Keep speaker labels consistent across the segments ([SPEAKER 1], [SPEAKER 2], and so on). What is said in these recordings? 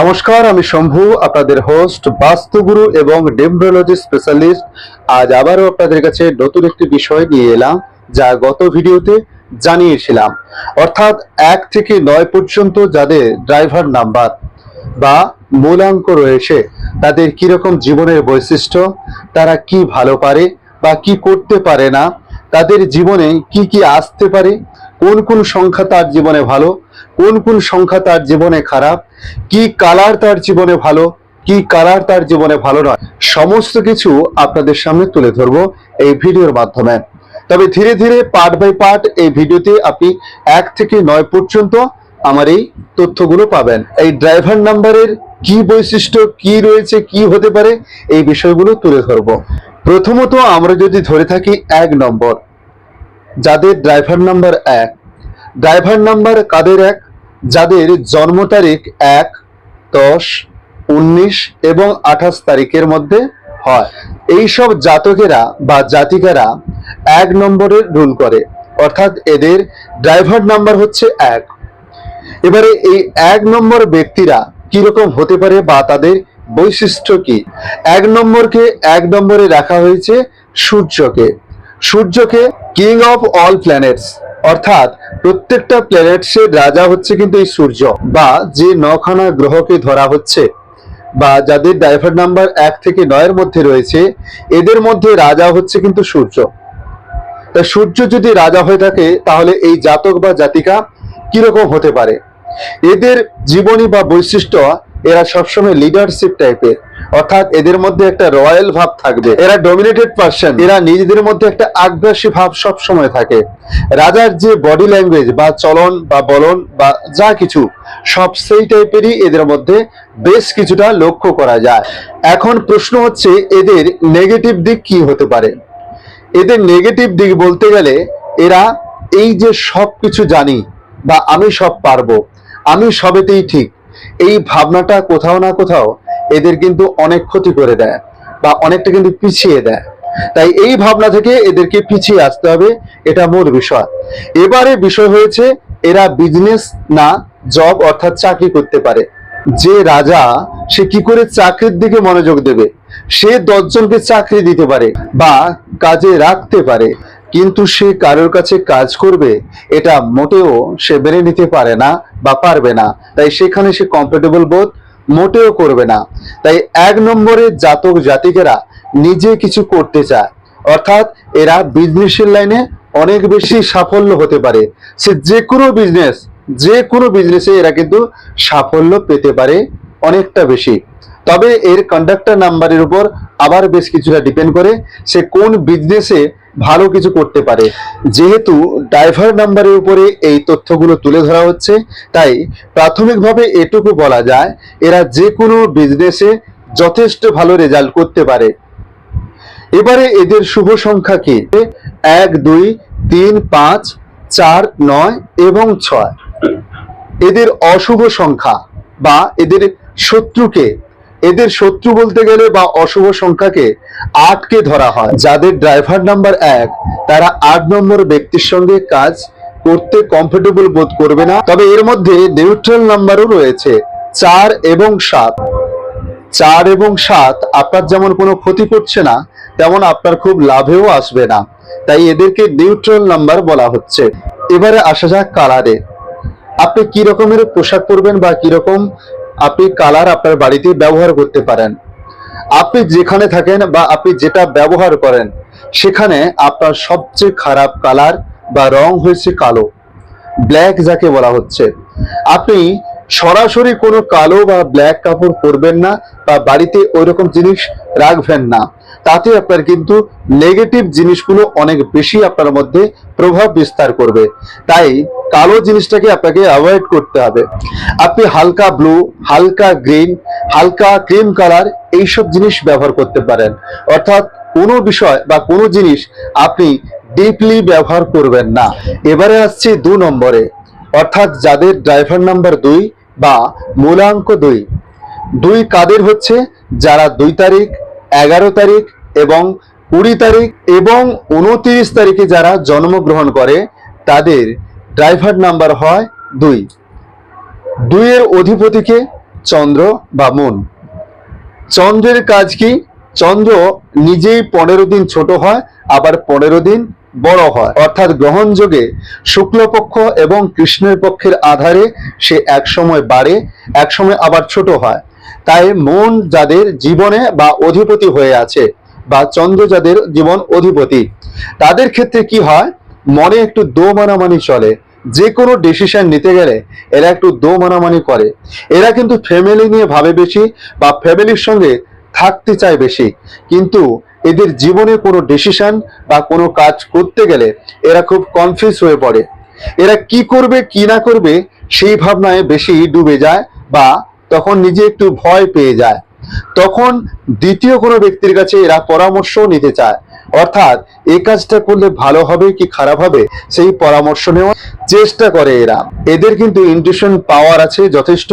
[SPEAKER 1] নমস্কার, আমি শম্ভু, আপনাদের হোস্ট বাস্তুগুরু এবং ডেমব্রোলজি স্পেশালিস্ট আজ আবারও আপনাদের কাছে নতুন একটি বিষয় নিয়ে এলাম, যা গত ভিডিওতে জানিয়েছিলাম। অর্থাৎ এক থেকে নয় পর্যন্ত যাদের ড্রাইভার নাম্বার বা মূলাঙ্ক রয়েছে, তাদের কীরকম জীবনের বৈশিষ্ট্য, তারা কি ভালো পারে বা কি করতে পারে না, তাদের জীবনে কি কি আসতে পারে কোন কোন সংখ্যা তার জীবনে ভালো, কোন কোন সংখ্যা তার জীবনে খারাপ, কি কালার তার জীবনে ভালো, কি কালার তার জীবনে ভালো নয়, সমস্ত কিছু আপনাদের সামনে তুলে ধরব এই ভিডিওর মাধ্যমে। তবে ধীরে ধীরে পার্ট বাই পার্ট এই ভিডিওতে আপনি এক থেকে নয় পর্যন্ত আমার এই তথ্যগুলো পাবেন। এই ড্রাইভার নাম্বারের কি বৈশিষ্ট্য, কি রয়েছে, কি হতে পারে, এই বিষয়গুলো তুলে ধরবো। প্রথমত আমরা যদি ধরে থাকি এক নম্বর যাদের ড্রাইভার নাম্বার এক ড্রাইভার নাম্বার কাদের এক? যাদের জন্ম তারিখ এক, দশ, উনিশ এবং আঠাশ তারিখের মধ্যে হয়। এইসব জাতকেরা বা জাতিকারা এক নম্বরের রুল করে। অর্থাৎ এদের ড্রাইভার নাম্বার হচ্ছে এক। এবারে এই এক নম্বর ব্যক্তিরা কীরকম হতে পারে বা তাদের বৈশিষ্ট্য কি? এক নম্বরকে এক নম্বরে রাখা হয়েছে সূর্যকে। সূর্যকে কিং অফ অল প্ল্যানেটস অর্থাৎ প্রত্যেকটা প্ল্যানেটসের রাজা হচ্ছে কিন্তু এই সূর্য, বা যে নখানা গ্রহকে ধরা হচ্ছে, বা যাদের ড্রাইভার নাম্বার এক থেকে নয়ের মধ্যে রয়েছে, এদের মধ্যে রাজা হচ্ছে কিন্তু সূর্য। তা সূর্য যদি রাজা হয়ে থাকে, তাহলে এই জাতক বা জাতিকা কীরকম হতে পারে? এদের জীবনী বা বৈশিষ্ট্য এরা সবসময় লিডারশিপ টাইপের অর্থাৎ এদের মধ্যে একটা রয়্যাল ভাব থাকবে। এরা ডমিনেটেড পার্সন এরা নিজেদের মধ্যে একটা আগ্রাসী ভাব সব সময় থাকে। রাজার যে বডি ল্যাঙ্গুয়েজ বা চলন বা বলন বা যা কিছু, সব সেই টাইপেরই এদের মধ্যে বেশ কিছুটা লক্ষ্য করা যায়। এখন প্রশ্ন হচ্ছে, এদের নেগেটিভ দিক কি হতে পারে? এদের নেগেটিভ দিক বলতে গেলে, এরা এই যে সব কিছু জানি বা আমি সব পারব, আমি সবেতেই ঠিক। এই ভাবনাটা কোথাও না কোথাও এদের কিন্তু অনেক ক্ষতি করে দেয় বা অনেকটা কিন্তু পিছিয়ে দেয়। তাই এই ভাবনা থেকে এদেরকে পিছিয়ে আসতে হবে, এটা মূল বিষয়। এবারে বিষয় হয়েছে, এরা বিজনেস না জব অর্থাৎ চাকরি করতে পারে। যে রাজা, সে কি করে চাকরির দিকে মনোযোগ দেবে? সে দশজনকে চাকরি দিতে পারে বা কাজে রাখতে পারে। কিন্তু সে কারোর কাছে কাজ করবে, এটা মোটেও সে মেনে নিতে পারে না বা পারবে না। তাই সেখানে সে কমফোর্টেবল বোধ মোটেও করবে না। তাই এক নম্বরের জাতক জাতিকেরা নিজে কিছু করতে চায়। অর্থাৎ এরা বিজনেসের লাইনে অনেক বেশি সাফল্য হতে পারে। সে যে কোনো বিজনেস যে কোনো বিজনেসে এরা কিন্তু সাফল্য পেতে পারে অনেকটা বেশি। তবে এর কন্ডাক্টর নাম্বারের উপর আবার বেশ কিছুটা ডিপেন্ড করে সে কোন বিজনেসে ভালো কিছু করতে পারে। যেহেতু ড্রাইভার নাম্বারের উপরে এই তথ্যগুলো তুলে ধরা হচ্ছে, তাই প্রাথমিকভাবে এটুকু বলা যায়, এরা যে কোনো বিজনেসে যথেষ্ট ভালো রেজাল্ট করতে পারে। এবারে এদের শুভ সংখ্যা কি? এক, দুই, তিন, পাঁচ, চার, নয় এবং ছয়। এদের অশুভ সংখ্যা বা এদের শত্রুকে এদের শত্রু বলতে গেলে বা অশুভ সংখ্যাকে আটকে ধরা হয়। যাদের ড্রাইভার নাম্বার এক, তারা আট নম্বর ব্যক্তির সঙ্গে কাজ করতে কমফোর্টেবল বোধ করবে না। তবে এর মধ্যে নিউট্রাল নাম্বারও রয়েছে, চার এবং সাত। চার এবং সাত আপনার যেমন কোনো ক্ষতি করছে না, তেমন আপনার খুব লাভেও আসবে না। তাই এদেরকে নিউট্রাল নাম্বার বলা হচ্ছে। এবারে আসা যাক কালারে। আপনি কি রকমের পোশাক পরবেন বা কি রকম আপনি কালার আপনার বাড়িতে ব্যবহার করতে পারেন। আপনি যেখানে থাকেন বা আপনি যেটা ব্যবহার করেন, সেখানে আপনার সবচেয়ে খারাপ কালার বা রং হয়েছে কালো। ব্ল্যাক যাকে বলা হচ্ছে। আপনি সরাসরি কোনো কালো বা ব্ল্যাক কাপড় পরবেন না, বা বাড়িতে ওইরকম জিনিস রাখবেন না। তাতে আপনার কিন্তু নেগেটিভ জিনিসগুলো অনেক বেশি আপনার মধ্যে প্রভাব বিস্তার করবে। তাই কালো জিনিসটাকে আপনাকে অ্যাভয়েড করতে হবে। আপনি হালকা ব্লু হালকা গ্রিন হালকা ক্রিম কালার এইসব জিনিস ব্যবহার করতে পারেন। অর্থাৎ কোনো বিষয় বা কোনো জিনিস আপনি ডিপলি ব্যবহার করবেন না। এবারে আসছি দু নম্বরে। অর্থাৎ যাদের ড্রাইভার নাম্বার দুই বা মূলাঙ্ক দুই। দুই কাদের হচ্ছে যারা দুই তারিখ, এগারো তারিখ এবং কুড়ি তারিখ এবং উনত্রিশ তারিখে যারা জন্মগ্রহণ করে, তাদের ড্রাইভার নাম্বার হয় দুই। দুইয়ের অধিপতিকে চন্দ্র বা মন। চন্দ্রের কাজ কি? চন্দ্র নিজেই পনেরো দিন ছোট হয়, আবার পনেরো দিন বড় হয়। অর্থাৎ গ্রহণযোগে শুক্লপক্ষ এবং কৃষ্ণের পক্ষের আধারে সে এক সময় বাড়ে এক সময় আবার ছোট হয়। তাই মন যাদের জীবনে বা অধিপতি হয়ে আছে বা চন্দ্র যাদের জীবন অধিপতি, তাদের ক্ষেত্রে কি হয়? মনে একটু দো মানামানি চলে। যে কোনো ডিসিশন নিতে গেলে এরা একটু দো মানামানি করে। এরা কিন্তু ফ্যামিলি নিয়ে ভাবে বেশি বা ফ্যামিলির সঙ্গে থাকতে চায় বেশি। কিন্তু এদের জীবনে কোনো ডিসিশন বা কোনো কাজ করতে গেলে এরা খুব কনফিউজ হয়ে পড়ে। এরা কি করবে, কি না করবে, সেই ভাবনায় বেশি ডুবে যায় বা তখন নিজে একটু ভয় পেয়ে যায়। তখন দ্বিতীয় কোনো ব্যক্তির কাছে এরা পরামর্শ নিতে চায়। অর্থাৎ এই কাজটা করলে ভালো হবে কি খারাপ হবে, সেই পরামর্শ নেওয়ার চেষ্টা করে এরা। এদের কিন্তু ইন্টিউশন পাওয়ার আছে যথেষ্ট।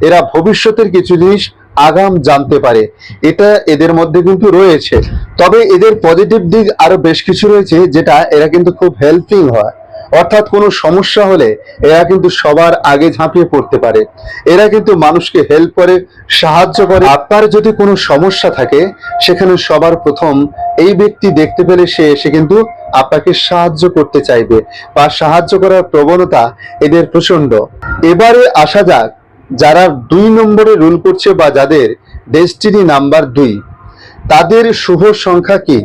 [SPEAKER 1] এরা ভবিষ্যতের কিছু জিনিস আগাম জানতে পারে। এটা এদের মধ্যে কিন্তু রয়েছে। তবে এদের পজিটিভ দিক আরও বেশ কিছু রয়েছে, যেটা এরা কিন্তু খুব হেল্পিং হয়। অর্থাৎ কোনো সমস্যা হলে এরা কিন্তু সবার আগে ঝাঁপিয়ে পড়তে পারে। এরা কিন্তু মানুষকে হেল্প করে, সাহায্য করে। আপনার যদি কোনো সমস্যা থাকে, সেখানে সবার প্রথম এই ব্যক্তি দেখতে পেলে সে এসে কিন্তু আপনাকে সাহায্য করতে চাইবে। বা সাহায্য করার প্রবণতা এদের প্রচণ্ড এবারে আসা যাক যারা দুই নম্বরে রুল করছে বা যাদের ডেস্টিনি নাম্বার দুই, তাদের শুভ সংখ্যা কি?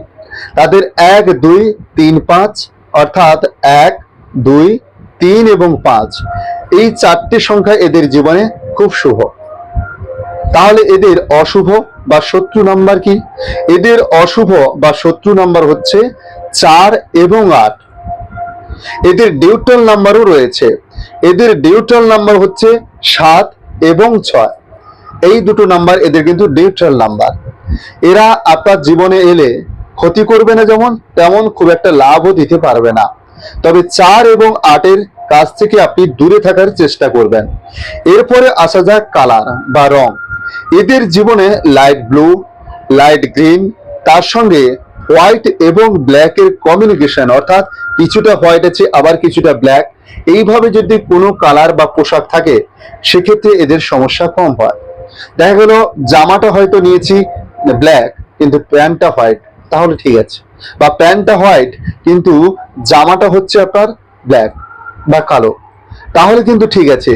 [SPEAKER 1] তাদের এক, দুই, তিন, পাঁচ, অর্থাৎ এক, দুই, তিন এবং পাঁচ। এই চারটি সংখ্যা এদের জীবনে খুব শুভ। তাহলে এদের অশুভ বা শত্রু নাম্বার কি? এদের অশুভ বা শত্রু নাম্বার হচ্ছে চার এবং আট। এদের ডিউটাল নাম্বারও রয়েছে। এদের ডিউটাল নাম্বার হচ্ছে সাত এবং ছয়। এই দুটো নাম্বার এদের কিন্তু ডিউটাল নাম্বার এরা আপনার জীবনে এলে ক্ষতি করবে না যেমন, তেমন খুব একটা লাভও দিতে পারবে না। তবে চার এবং আটের কাছ থেকে আপনি দূরে থাকার চেষ্টা করবেন। এরপরে আসা যাক কালার বা রং। এদের জীবনে লাইট ব্লু লাইট গ্রিন তার সঙ্গে হোয়াইট এবং ব্ল্যাক এর কমিউনিকেশন অর্থাৎ কিছুটা হোয়াইট আছে, আবার কিছুটা ব্ল্যাক এইভাবে যদি কোনো কালার বা পোশাক থাকে, সেক্ষেত্রে এদের সমস্যা কম হয়। দেখা গেল, জামাটা হয়তো নিয়েছি ব্ল্যাক কিন্তু প্যান্টটা হোয়াইট তাহলে ঠিক আছে। বা প্যান্টটা হোয়াইট কিন্তু জামাটা হচ্ছে আপনার ব্ল্যাক বা কালো, তাহলে কিন্তু ঠিক আছে।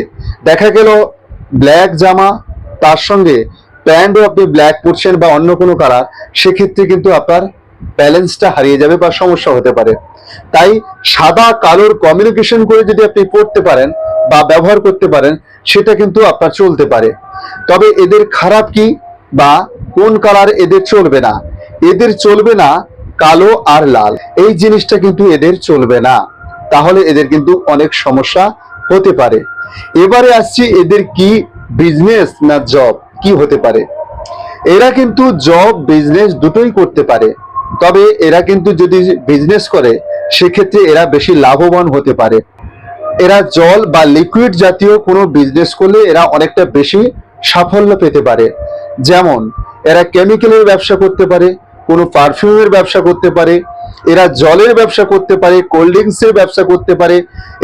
[SPEAKER 1] দেখা গেল ব্ল্যাক জামা, তার সঙ্গে প্যান্টও আপনি ব্ল্যাক পরছেন বা অন্য কোনো কালার, সেক্ষেত্রে কিন্তু আপনার ব্যালেন্সটা হারিয়ে যাবে বা সমস্যা হতে পারে। তাই সাদা কালোর কমিউনিকেশন করে যদি আপনি পড়তে পারেন বা ব্যবহার করতে পারেন, সেটা কিন্তু আপনার চলতে পারে। তবে এদের খারাপ কি বা কোন কালার এদের চলবে না? এদের চলবে না কালো আর লাল। এই জিনিসটা কিন্তু এদের চলবে না। তাহলে এদের কিন্তু অনেক সমস্যা হতে পারে। এবারে আসছি এদের কি বিজনেস না জব কি হতে পারে? এরা কিন্তু জব বিজনেস দুটোই করতে পারে। তবে এরা কিন্তু যদি বিজনেস করে, সেক্ষেত্রে এরা বেশি লাভবান হতে পারে। এরা জল বা লিকুইড জাতীয় কোনো বিজনেস করলে এরা অনেকটা বেশি সাফল্য পেতে পারে। যেমন, এরা কেমিক্যালের ব্যবসা করতে পারে, কোনো পারফিউমের ব্যবসা করতে পারে এরা জলের ব্যবসা করতে পারে কোল্ড ড্রিঙ্কসের ব্যবসা করতে পারে,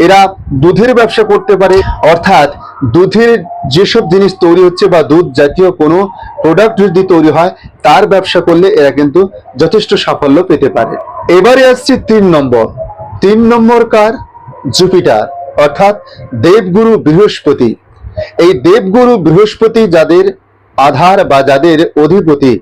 [SPEAKER 1] এরা দুধের ব্যবসা করতে পারে। অর্থাৎ দুধের যেসব জিনিস তৈরি হচ্ছে বা দুধ জাতীয় কোনো প্রোডাক্ট যদি তৈরি হয়, তার ব্যবসা করলে এরা কিন্তু যথেষ্ট সাফল্য পেতে পারে। এবারে আসছি তিন নম্বর। তিন নম্বর কার? জুপিটার, অর্থাৎ দেবগুরু বৃহস্পতি। এই দেবগুরু বৃহস্পতি যাদের আধার বা যাদের অধিপতি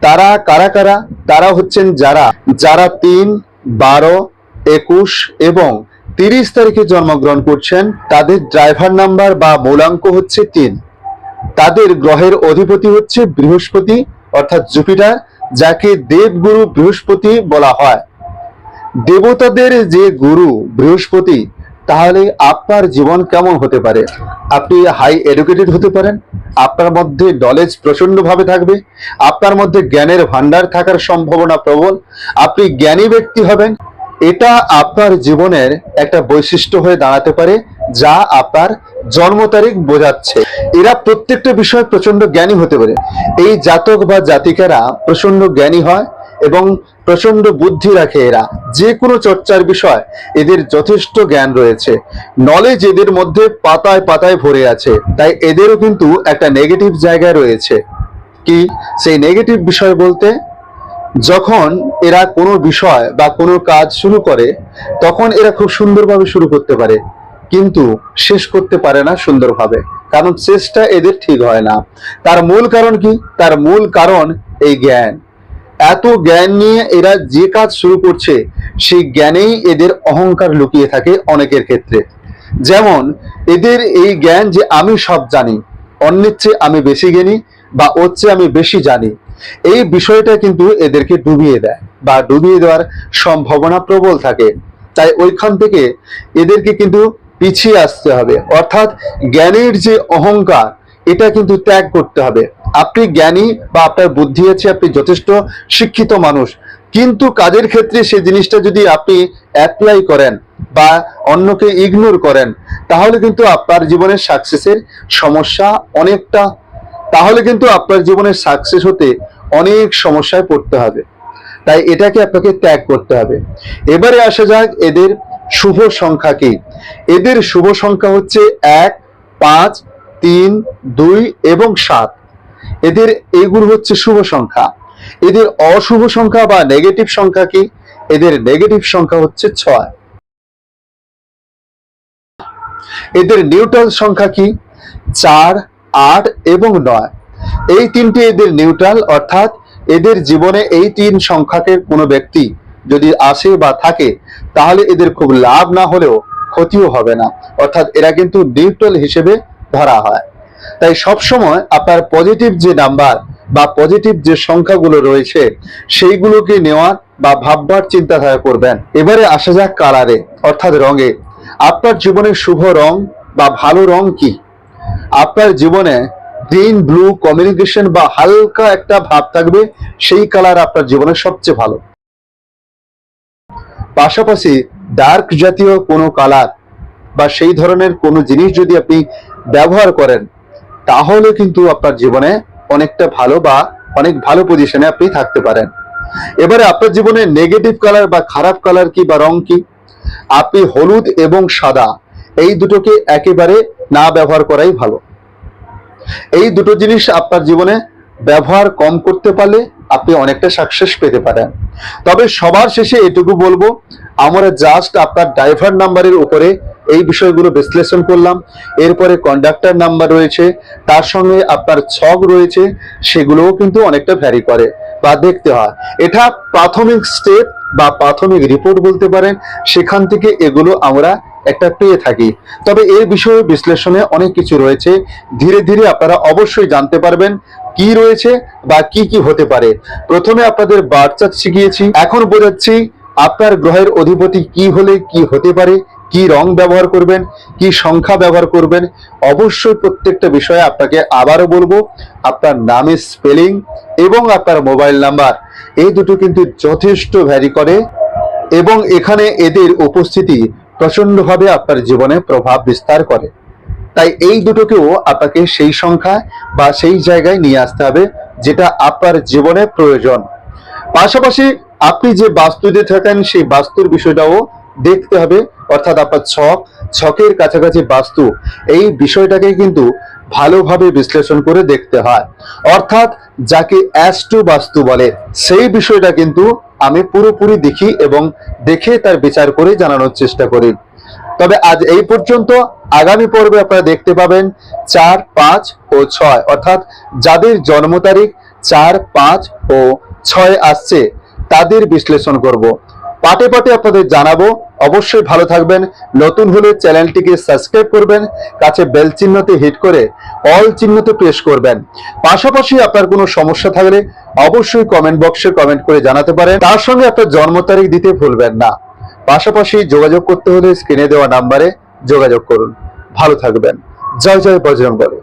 [SPEAKER 1] তারা কারা কারা? তারা হচ্ছেন যারা। যারা তিন, বারো, একুশ এবং তিরিশ তারিখে জন্মগ্রহণ করছেন, তাদের ড্রাইভার নাম্বার বা মূলাঙ্ক হচ্ছে তিন। তাদের গ্রহের অধিপতি হচ্ছে বৃহস্পতি, অর্থাৎ জুপিটার, যাকে দেবগুরু বৃহস্পতি বলা হয়। দেবতাদের যে গুরু বৃহস্পতি, তাহলে আপনার জীবন কেমন হতে পারে? আপনি হাই এডুকেটেড হতে পারেন আপনার মধ্যে নলেজ প্রচণ্ডভাবে থাকবে, আপনার মধ্যে জ্ঞানের ভান্ডার থাকার সম্ভাবনা প্রবল, আপনি জ্ঞানী ব্যক্তি হবেন। এটা আপনার জীবনের একটা বৈশিষ্ট্য হয়ে দাঁড়াতে পারে, যা আপনার জন্ম তারিখ বোঝাচ্ছে। এরা প্রত্যেকটা বিষয়ে প্রচণ্ড জ্ঞানী হতে পারে। এই জাতক বা জাতিকারা প্রচণ্ড জ্ঞানী হয় এবং প্রচণ্ড বুদ্ধি রাখে এরা। যে কোনো চর্চার বিষয়, এদের যথেষ্ট জ্ঞান রয়েছে। নলেজ এদের মধ্যে পাতায় পাতায় ভরে আছে। তাই এদেরও কিন্তু একটা নেগেটিভ জায়গা রয়েছে। কি? সেই নেগেটিভ বিষয় বলতে, যখন এরা কোনো বিষয় বা কোনো কাজ শুরু করে, তখন এরা খুব সুন্দরভাবে শুরু করতে পারে। কিন্তু শেষ করতে পারে না সুন্দরভাবে। কারণ শেষটা এদের ঠিক হয় না। তার মূল কারণ কি? তার মূল কারণ এই জ্ঞান। এত জ্ঞান নিয়ে এরা যে কাজ শুরু করছে, সেই জ্ঞানেই এদের অহংকার লুকিয়ে থাকে অনেকের ক্ষেত্রে। যেমন, এদের এই জ্ঞান যে আমি সব জানি, অন্যের চেয়ে আমি বেশি জ্ঞানী বা ওর চেয়ে আমি বেশি জানি, এই বিষয়টা কিন্তু এদেরকে ডুবিয়ে দেয় বা ডুবিয়ে দেওয়ার সম্ভাবনা প্রবল থাকে। তাই ওইখান থেকে এদেরকে কিন্তু পিছিয়ে আসতে হবে। অর্থাৎ জ্ঞানের যে অহংকার এটা কিন্তু ত্যাগ করতে হবে। আপনি জ্ঞানী বা আপনার বুদ্ধি আছে আপনি যথেষ্ট শিক্ষিত মানুষ। কিন্তু কাজের ক্ষেত্রে সেই জিনিসটা যদি আপনি অ্যাপ্লাই করেন বা অন্যকে ইগনোর করেন, তাহলে কিন্তু আপনার জীবনের সাকসেসের সমস্যা অনেকটা, তাহলে কিন্তু আপনার জীবনের সাকসেস হতে অনেক সমস্যায় পড়তে হবে। তাই এটাকে আপনাকে ত্যাগ করতে হবে। এবারে আসা যাক এদের শুভ সংখ্যা কি। এদের শুভ সংখ্যা হচ্ছে এক, পাঁচ তিন, দুই এবং সাত। এদের এগুলো হচ্ছে শুভ সংখ্যা। এদের অশুভ সংখ্যা বা নেগেটিভ সংখ্যা কি? এদের নেগেটিভ সংখ্যা হচ্ছে ছয়। এদের নিউট্রাল সংখ্যা কি? চার, আট এবং নয়। এই তিনটি এদের নিউট্রাল অর্থাৎ এদের জীবনে এই তিন সংখ্যাকে কোনো ব্যক্তি যদি আসে বা থাকে, তাহলে এদের খুব লাভ না হলেও ক্ষতিও হবে না। অর্থাৎ এরা কিন্তু নিউট্রাল হিসেবে ধরা হয়। তাই সবসময় আপনার পজিটিভ যে নাম্বার বা পজিটিভ যে সংখ্যাগুলো রয়েছে, সেইগুলোকে নেওয়ার বা ভাববার চিন্তাধারা করবেন। এবারে আসা যাক কালারে, অর্থাৎ রঙে। আপনার জীবনের শুভ রং বা ভালো রং কি? আপনার জীবনে গ্রিন ব্লু কমিউনিকেশন বা হালকা একটা ভাব থাকবে, সেই কালার আপনার জীবনে সবচেয়ে ভালো। পাশাপাশি ডার্ক জাতীয় কোনো কালার বা সেই ধরনের কোনো জিনিস যদি আপনি ব্যবহার করেন, তাহলে কিন্তু আপনার জীবনে অনেকটা ভালো বা অনেক ভালো পজিশনে আপনি থাকতে পারেন। এবারে আপনার জীবনে নেগেটিভ কালার বা খারাপ কালার কি বা রং কি? আপনি হলুদ এবং সাদা, এই দুটোকে একেবারে না ব্যবহার করাই ভালো। এই দুটো জিনিস আপনার জীবনে ব্যবহার কম করতে পারলে আপনি অনেকটা সাকসেস পেতে পারেন। তবে সবার শেষে এটুকু বলব, আমরা জাস্ট আপনার ড্রাইভার নাম্বারের উপরে এই বিষয়গুলো বিশ্লেষণ করলাম। এরপরে কন্ডাক্টর নাম্বার রয়েছে, তার সঙ্গে আপনার ছক রয়েছে, সেগুলোও কিন্তু অনেকটা ভ্যারি করে বা দেখতে হয়। এটা প্রাথমিক স্টেপ বা প্রাথমিক রিপোর্ট বলতে পারেন, সেখান থেকে এগুলো আমরা একটা পেয়ে থাকি। তবে এই বিষয়ে বিশ্লেষণে অনেক কিছু রয়েছে। ধীরে ধীরে আপনারা অবশ্যই জানতে পারবেন কি রয়েছে বা কি কি হতে পারে। প্রথমে আপনাদের বার্চার্ট শিখিয়েছি। এখন বোঝাচ্ছি আপনার গ্রহের অধিপতি কি হলে কি হতে পারে কি রং ব্যবহার করবেন, কি সংখ্যা ব্যবহার করবেন, অবশ্যই প্রত্যেকটা বিষয়ে আপনাকে আবারও বলব, আপনার নামের স্পেলিং এবং আপনার মোবাইল নাম্বার এই দুটো কিন্তু যথেষ্ট ভ্যারি করে এবং এখানে এদের উপস্থিতি প্রচন্ডভাবে আপনার জীবনে প্রভাব বিস্তার করে। তাই এই দুটোকেও আপনাকে সেই সংখ্যা বা সেই জায়গায় নিয়ে আসতে হবে যেটা আপনার জীবনে প্রয়োজন। পাশাপাশি আপনি যে বাস্তুতে থাকেন, সেই বাস্তুর বিষয়টাও দেখতে হবে, অর্থাৎ আপনার ছক, ছকের কাছাকাছি বাস্তু, এই বিষয়টাকে কিন্তু ভালোভাবে বিশ্লেষণ করে দেখতে হয়। অর্থাৎ যাকে অ্যাস্ট্রো বাস্তু বলে, সেই বিষয়টা কিন্তু আমি পুরোপুরি দেখি এবং দেখে তার বিচার করে জানানোর চেষ্টা করি। তবে আজ এই পর্যন্ত আগামী পর্বে আপনারা দেখতে পাবেন চার, পাঁচ ও ছয়, অর্থাৎ যাদের জন্ম তারিখ চার, পাঁচ ও ছয় আসছে, তাদের বিশ্লেষণ করব। পাটে পাটে আপনাদের জানাব। অবশ্যই ভালো থাকবেন। নতুন হলে চ্যানেলটিকে সাবস্ক্রাইব করবেন। কাছে বেল চিহ্নতে হিট করে অল চিহ্নতে প্রেস করবেন। পাশাপাশি আপনার কোনো সমস্যা থাকলে অবশ্যই কমেন্ট বক্সে কমেন্ট করে জানাতে পারেন। তার সঙ্গে আপনার জন্ম তারিখ দিতে ভুলবেন না। পাশাপাশি যোগাযোগ করতে হলে স্ক্রিনে দেওয়া নাম্বারে যোগাযোগ করুন। ভালো থাকবেন। জয় জয় বজরং বলে